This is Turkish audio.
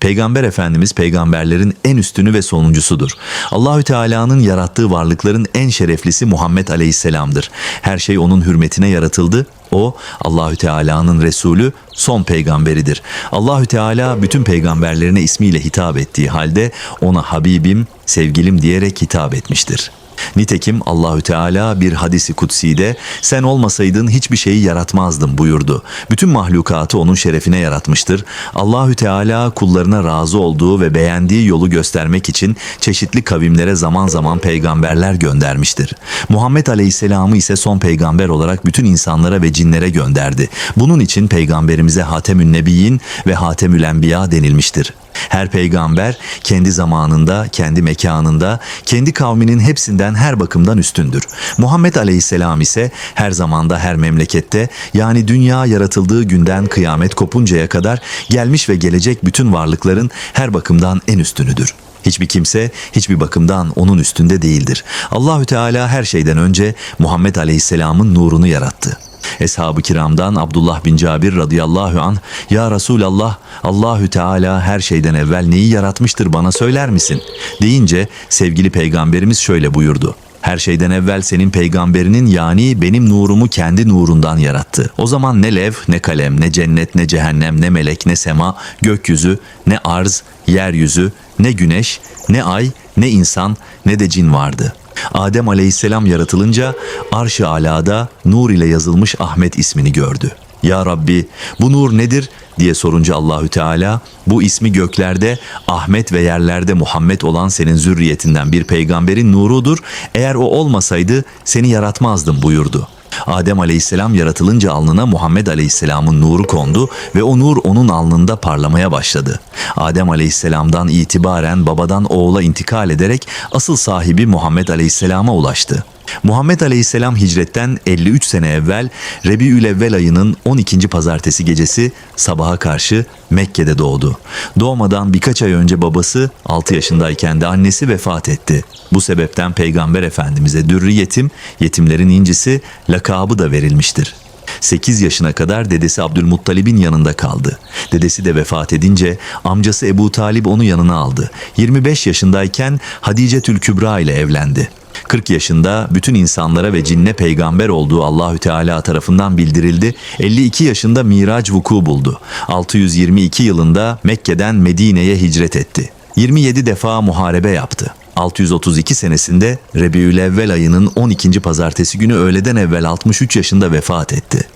Peygamber Efendimiz peygamberlerin en üstünü ve sonuncusudur. Allahü Teala'nın yarattığı varlıkların en şereflisi Muhammed Aleyhisselam'dır. Her şey onun hürmetine yaratıldı. O Allahü Teala'nın Resulü, son peygamberidir. Allahü Teala bütün peygamberlerine ismiyle hitap ettiği halde ona Habibim, sevgilim diyerek hitap etmiştir. Nitekim Allahü Teala bir hadisi kutsi'de sen olmasaydın hiçbir şeyi yaratmazdım buyurdu. Bütün mahlukatı onun şerefine yaratmıştır. Allahü Teala kullarına razı olduğu ve beğendiği yolu göstermek için çeşitli kavimlere zaman zaman peygamberler göndermiştir. Muhammed Aleyhisselam'ı ise son peygamber olarak bütün insanlara ve cinlere gönderdi. Bunun için peygamberimize Hatemün Nebiyyin ve Hatemül Enbiya denilmiştir. Her peygamber kendi zamanında, kendi mekanında, kendi kavminin hepsinden her bakımdan üstündür. Muhammed Aleyhisselam ise her zamanda her memlekette yani dünya yaratıldığı günden kıyamet kopuncaya kadar gelmiş ve gelecek bütün varlıkların her bakımdan en üstünüdür. Hiçbir kimse hiçbir bakımdan onun üstünde değildir. Allahü Teala her şeyden önce Muhammed Aleyhisselam'ın nurunu yarattı. Eshab-ı kiramdan Abdullah bin Cabir radıyallahu an Ya Resulallah Allahü Teala her şeyden evvel neyi yaratmıştır bana söyler misin? Deyince sevgili peygamberimiz şöyle buyurdu. Her şeyden evvel senin peygamberinin yani benim nurumu kendi nurundan yarattı. O zaman ne lev, ne kalem, ne cennet, ne cehennem, ne melek, ne sema, gökyüzü, ne arz, yeryüzü, ne güneş, ne ay, ne insan, ne de cin vardı.'' Adem aleyhisselam yaratılınca arş-ı alada nur ile yazılmış Ahmet ismini gördü. Ya Rabbi bu nur nedir diye sorunca Allahü Teala bu ismi göklerde Ahmet ve yerlerde Muhammed olan senin zürriyetinden bir peygamberin nurudur. Eğer o olmasaydı seni yaratmazdım buyurdu. Adem aleyhisselam yaratılınca alnına Muhammed aleyhisselamın nuru kondu ve o nur onun alnında parlamaya başladı. Adem aleyhisselamdan itibaren babadan oğula intikal ederek asıl sahibi Muhammed aleyhisselama ulaştı. Muhammed Aleyhisselam hicretten 53 sene evvel Rebiülevvel ayının 12. pazartesi gecesi sabaha karşı Mekke'de doğdu. Doğmadan birkaç ay önce babası 6 yaşındayken de annesi vefat etti. Bu sebepten Peygamber Efendimiz'e dürrü yetim, yetimlerin incisi lakabı da verilmiştir. 8 yaşına kadar dedesi Abdülmuttalib'in yanında kaldı. Dedesi de vefat edince amcası Ebu Talib onu yanına aldı. 25 yaşındayken Hadice Tül Kübra ile evlendi. 40 yaşında bütün insanlara ve cinne peygamber olduğu Allahü Teala tarafından bildirildi. 52 yaşında Miraç vuku buldu. 622 yılında Mekke'den Medine'ye hicret etti. 27 defa muharebe yaptı. 632 senesinde Rebiülevvel ayının 12. pazartesi günü öğleden evvel 63 yaşında vefat etti.